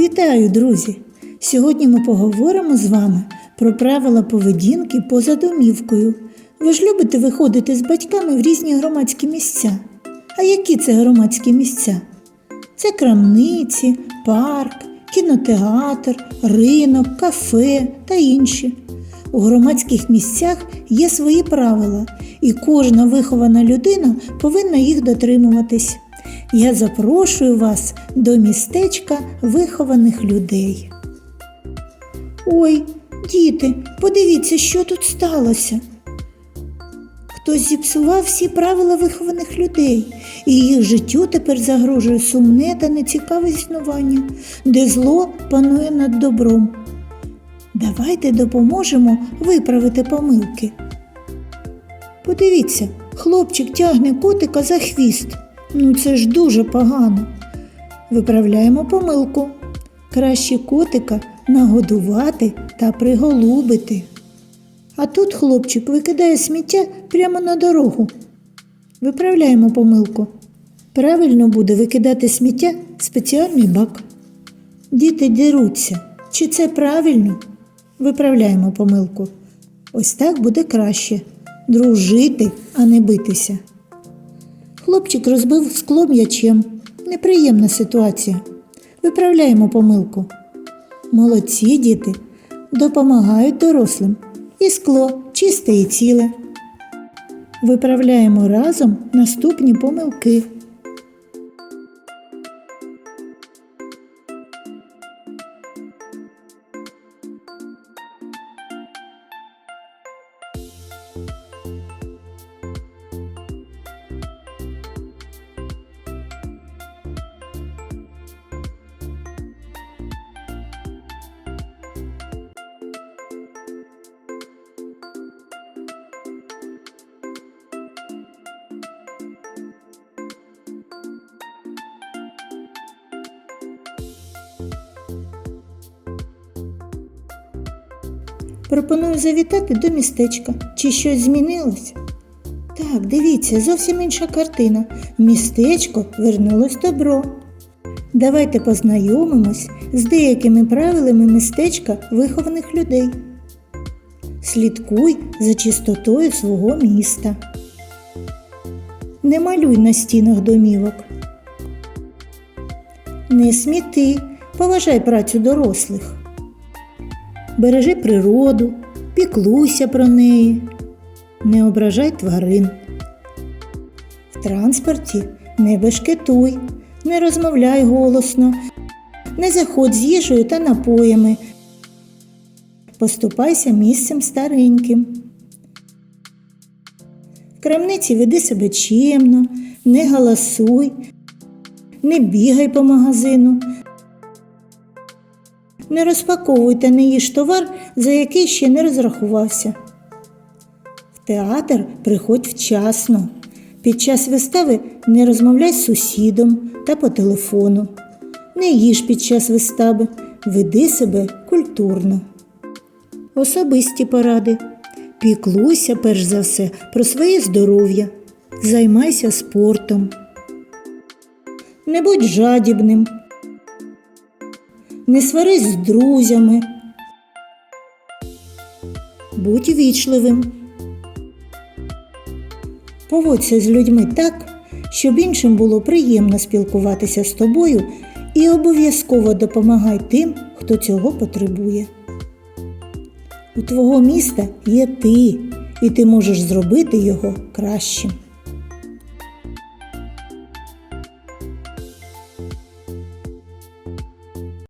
Вітаю, друзі! Сьогодні ми поговоримо з вами про правила поведінки поза домівкою. Ви ж любите виходити з батьками в різні громадські місця. А які це громадські місця? Це крамниці, парк, кінотеатр, ринок, кафе та інші. У громадських місцях є свої правила, і кожна вихована людина повинна їх дотримуватись. Я запрошую вас до містечка вихованих людей. Ой, діти, подивіться, що тут сталося. Хтось зіпсував всі правила вихованих людей, і їх життю тепер загрожує сумне та нецікаве існування, де зло панує над добром. Давайте допоможемо виправити помилки. Подивіться, хлопчик тягне котика за хвіст. Ну це ж дуже погано. Виправляємо помилку. Краще котика нагодувати та приголубити. А тут хлопчик викидає сміття прямо на дорогу. Виправляємо помилку. Правильно буде викидати сміття в спеціальний бак. Діти деруться. Чи це правильно? Виправляємо помилку. Ось так буде краще. Дружити, а не битися. Хлопчик розбив скло м'ячем. Неприємна ситуація. Виправляємо помилку. Молодці діти допомагають дорослим. І скло чисте і ціле. Виправляємо разом наступні помилки. Пропоную завітати до містечка. Чи щось змінилось? Так, дивіться, зовсім інша картина. Містечко вернулось добро. Давайте познайомимось з деякими правилами містечка вихованих людей. Слідкуй за чистотою свого міста. Не малюй на стінах домівок. Не сміти, поважай працю дорослих. Бережи природу, піклуйся про неї, не ображай тварин. В транспорті не бешкетуй, не розмовляй голосно, не заходь з їжею та напоями. Поступайся місцем стареньким. В крамниці веди себе чемно, не галасуй, не бігай по магазину. Не розпаковуй та не їж товар, за який ще не розрахувався. В театр приходь вчасно. Під час вистави не розмовляй з сусідом та по телефону. Не їж під час вистави, веди себе культурно. Особисті поради. Піклуйся перш за все про своє здоров'я. Займайся спортом. Не будь жадібним. Не сварись з друзями. Будь вічливим. Поводься з людьми так, щоб іншим було приємно спілкуватися з тобою і обов'язково допомагай тим, хто цього потребує. У твого міста є ти, і ти можеш зробити його кращим.